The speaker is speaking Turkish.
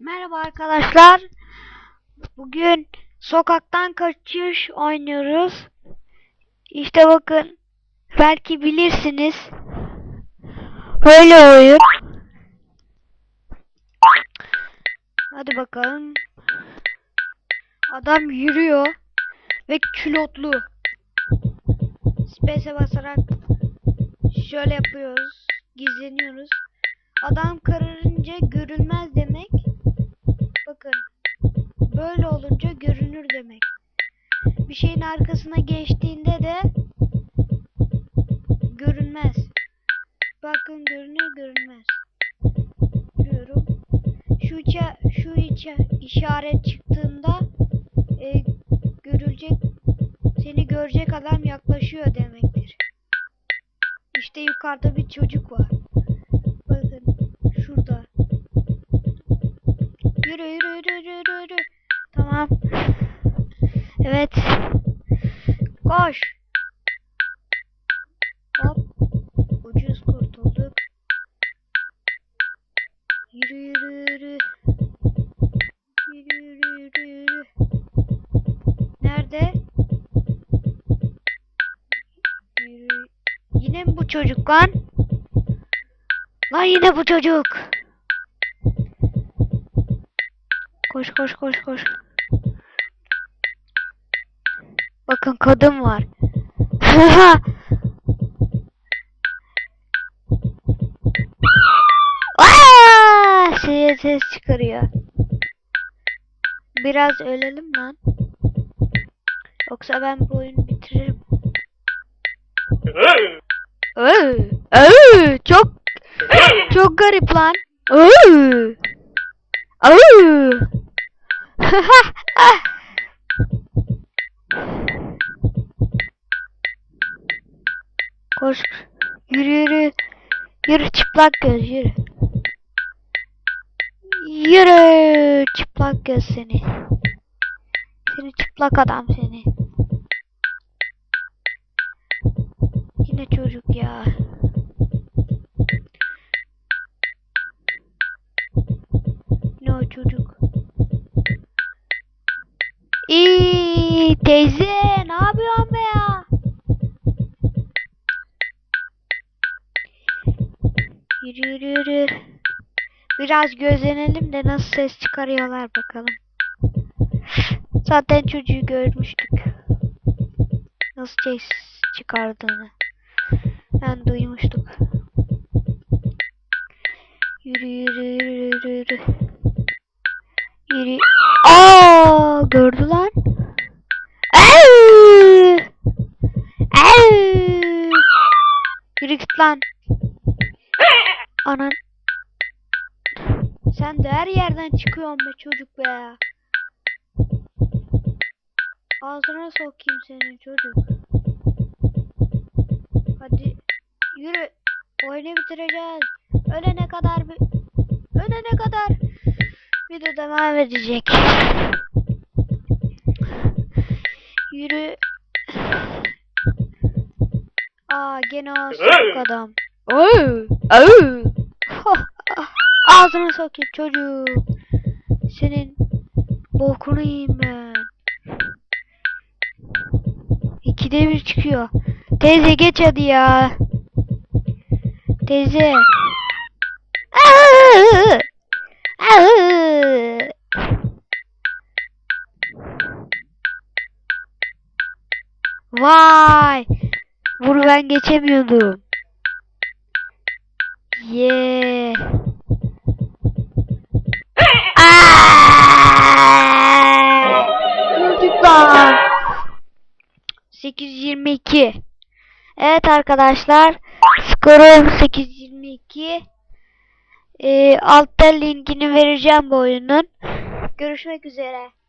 Merhaba arkadaşlar. Bugün sokaktan kaçış oynuyoruz. İşte bakın. Belki bilirsiniz. Böyle oyun. Hadi bakalım. Adam yürüyor ve külotlu. Space'e basarak şöyle yapıyoruz. Gizleniyoruz. Adam kararınca görülmez demek. Böyle olunca görünür demek. Bir şeyin arkasına geçtiğinde de görünmez. Bakın görünür görünmez. Diyorum. Şu içe, şu içe işaret çıktığında e, görülecek seni görecek adam yaklaşıyor demektir. İşte yukarıda bir çocuk var. Bakın şurada. Yürü yürü yürü yürü yürü. Evet. Koş. Hop. Ucuz kurtulduk. Yürü yürü yürü. Yürü yürü yürü yürü. Nerede? Yürü. Yine mi bu çocuk lan? Lan yine bu çocuk. Koş koş koş koş. Bakın kadın var. Aa! Şeye ses çıkarıyor. Biraz ölelim lan. Yoksa ben bu oyunu bitiririm. Öö, öö, çok çok garip lan. Öö. Öö. Koş. Yürü yürü. Yürü çıplak göz yürü. Yürü çıplak göz seni. Seni çıplak adam seni. Yine çocuk ya. Ne o çocuk? İyi teyze ne yapıyorsun Yürü. Biraz gözlenelim de nasıl ses çıkarıyorlar bakalım. Zaten çocuğu görmüştük. Nasıl ses çıkardığını. Ben duymuştuk. Yürü yürü yürü yürü yürü. Yürü. Aa gördü lan. Yürü git lan. Anan. Sen de her yerden çıkıyorsun be çocuk be ya. Ağzına sokayım senin çocuk. Hadi yürü. Oyunu bitireceğiz. Ölene kadar bir ölene kadar video devam edecek. Yürü. Aa gene ağzı adam. Oo, oo. Ağzına sokayım çocuk. Senin bokunu yiyeyim ben. İkide bir çıkıyor. Teyze geç hadi ya. Teyze. Vay. Bunu ben geçemiyordum. Aa! Çocuklar. 822. Evet arkadaşlar. Skorum 822. Ee, altta linkini vereceğim bu oyunun. Görüşmek üzere.